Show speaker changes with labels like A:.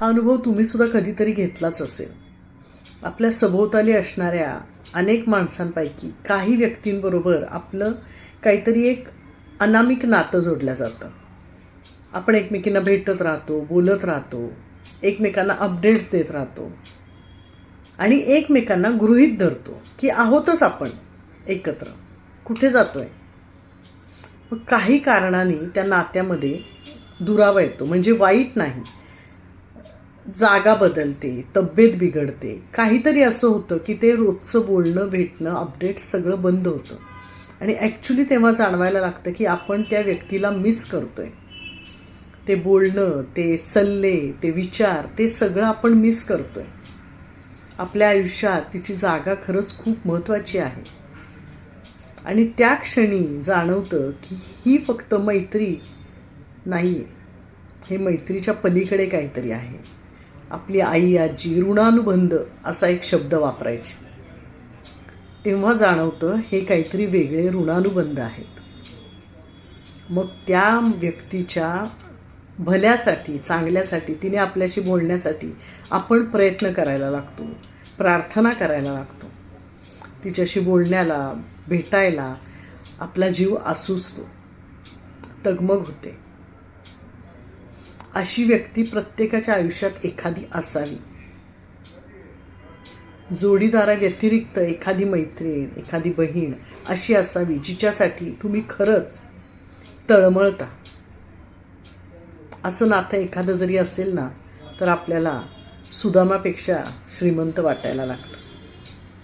A: हा अनुभव तुम्ही सुद्धा कधीतरी घेतलाच असेल. आपल्या सभोवताली असणाऱ्या अनेक माणसांपैकी काही व्यक्तींबरोबर आपलं काहीतरी एक अनामिक नातं जोडलं जातं. आपण एकमेकींना भेटत राहतो बोलत राहतो एकमेकांना अपडेट्स देत राहतो आणि एकमेकांना गृहीत धरतो की आहोतच आपण एकत्र. कुठे जातोय? मग काही कारणाने त्या नात्यामध्ये दुरावा येतो. म्हणजे वाईट नाही. जागा बदलते तब्येत बिघडते. काहीतरी असं होतं की ते रोजचं बोलणं भेटणं अपडेट सगळं बंद होतं. आणि ॲक्च्युली तेव्हा जाणवायला लागतं की आपण त्या व्यक्तीला मिस करतो आहे ते बोलणं ते सल्ले ते विचार ते सगळं आपण मिस करतो आहे आपल्या आयुष्यात तिची जागा खरंच खूप महत्त्वाची आहे. आणि त्या क्षणी जाणवतं की ही फक्त मैत्री नाही आहे हे मैत्रीच्या पलीकडे काहीतरी आहे. आपली आई आजी ऋणानुबंध असा एक शब्द वापरायची. तेव्हा जाणवतं हे काहीतरी वेगळे ऋणानुबंध आहेत. मग त्या व्यक्तीच्या भल्यासाठी चांगल्यासाठी तिने आपल्याशी बोलण्यासाठी आपण प्रयत्न करायला लागतो प्रार्थना करायला लागतो. तिच्याशी बोलण्याला भेटायला आपला जीव आसुसतो. तगमग होते. अशी व्यक्ती प्रत्येकाच्या आयुष्यात एखादी असावी. जोडीदाराव्यतिरिक्त एखादी मैत्रीण एखादी बहीण अशी असावी जिच्यासाठी तुम्ही खरंच तळमळता. असं नातं एखादं जरी असेल ना तर आपल्याला सुदामापेक्षा श्रीमंत वाटायला लागतं.